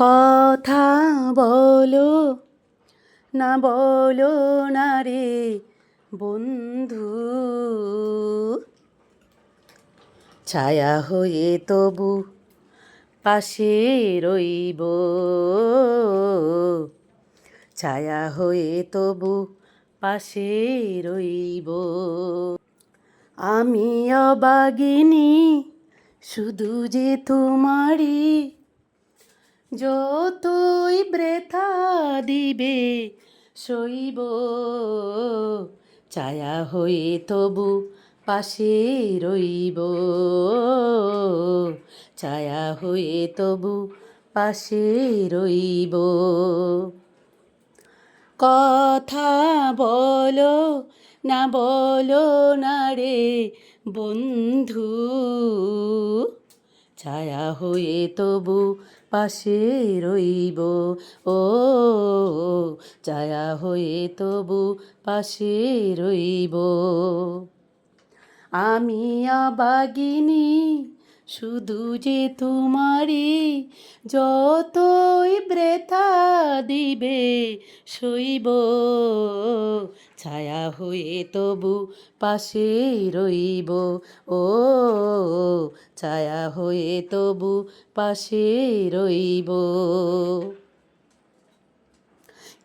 কথা বলো, না বলো না রে বন্ধু। ছায়া হয়ে তবু পাশে রইব। ছায়া হয়ে তবু পাশে রইব। আমি অবাগিনী, শুধু যে তোমারই যতই ব্রেথা দিবে সইব, ছায়া হয়ে তবু পাশে রইব। ছায়া হয়ে তবু পাশে রইব। কথা বলো না বলো না রে বন্ধু। ছায়া হয়ে তবু পাশে রইব। ও, ছায়া হয়ে তবু পাশে রইব। আমি অবাগিনী শুধু যে তোমারই যতই ব্রেথা দিবে, সইব। ছায়া হয়ে তবু পাশে রইব। ও, ছায়া হয়ে তবু পাশে রইব।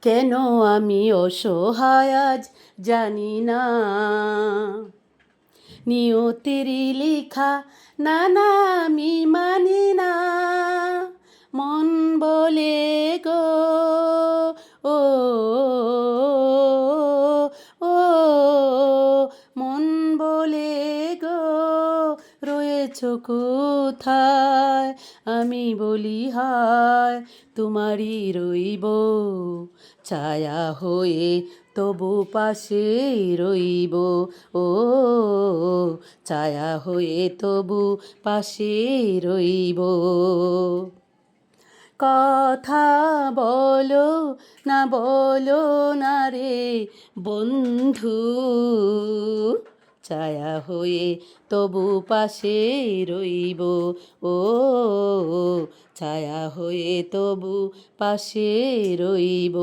কেন আমি অসহায় আজ জানি না। নিয়তিরি লিখা নানা আমি মানি রয়েছ কোথায়? আমি বলি, হায়, তোমারই রইব। ছায়া হয়ে তবু পাশে রইব। ও, ছায়া হয়ে তবু পাশে রইব। কথা বলো না বলো না রে বন্ধু। ছায়া হয়ে তবু পাশে রইব। ও, ছায়া হয়ে তবু পাশে রইব।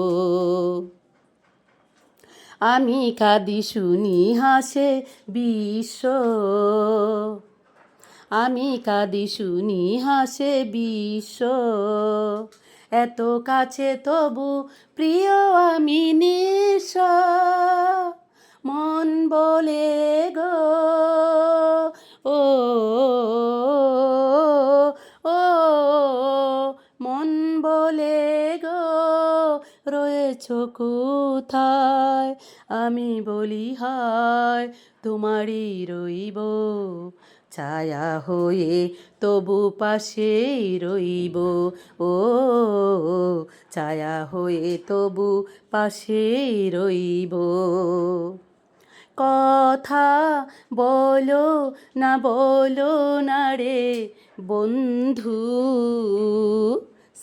আমি কাঁদি শুনি হাসে বিশ্ব। আমি কাঁদি শুনি হাসে বিশ্ব। এত কাছে তবু প্রিয় আমি রয়েছ কোথায়? আমি বলি, হায়, তোমারই রইব। ছায়া হয়ে তবু পাশে রইব। ও, ছায়া হয়ে তবু পাশে রইব। কথা বলো না বলো না রে বন্ধু।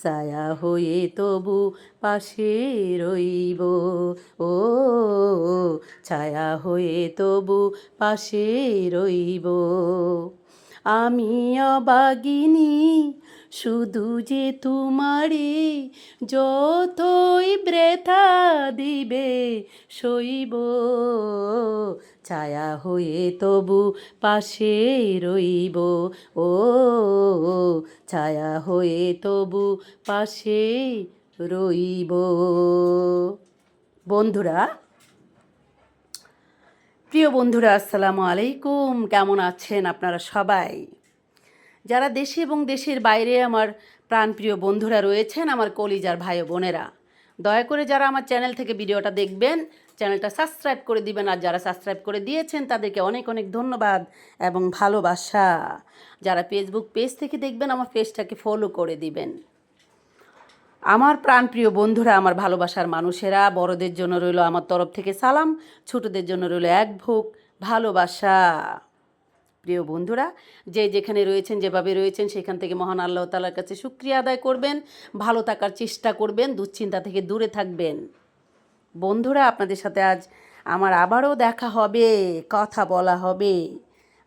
ছায়া হয়ে তবু পাশে রইব। ও, ছায়া হয়ে তবু পাশে রইব। আমি অবাগিনী, শুধু যে তোমারই যতই ব্রেথা দিবে সইব। ছায়া হয়ে তবু পাশে রইব। ও, ছায়া হয়ে তবু পাশে রইব। বন্ধুরা, প্রিয় বন্ধুরা, আসসালামু আলাইকুম। কেমন আছেন আপনারা সবাই? যারা দেশে এবং দেশের বাইরে আমার প্রাণপ্রিয় বন্ধুরা রয়েছেন, আমার কলিজার ভাই বোনেরা, দয়া করে যারা আমার চ্যানেল থেকে ভিডিওটা দেখবেন চ্যানেলটা সাবস্ক্রাইব করে দিবেন আর যারা সাবস্ক্রাইব করে দিয়েছেন তাদেরকে অনেক অনেক ধন্যবাদ এবং ভালোবাসা। যারা ফেসবুক পেজ থেকে দেখবেন, আমার পেজটাকে ফলো করে দিবেন। আমার প্রাণপ্রিয় বন্ধুরা, আমার ভালোবাসার মানুষেরা, বড়দের জন্য রইল আমার তরফ থেকে সালাম, ছোটদের জন্য রইল এক ভোগ ভালোবাসা। প্রিয় বন্ধুরা, যে যেখানে রয়েছেন, যেভাবে রয়েছেন, সেখান থেকে মহান আল্লাহ তালার কাছে সুক্রিয়া আদায় করবেন, ভালো থাকার চেষ্টা করবেন, দুশ্চিন্তা থেকে দূরে থাকবেন। বন্ধুরা, আপনাদের সাথে আজ আমার আবারও দেখা হবে, কথা বলা হবে।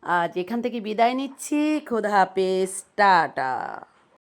আজ এখান থেকে বিদায় নিচ্ছি। খোদা হাফেজ। টাটা।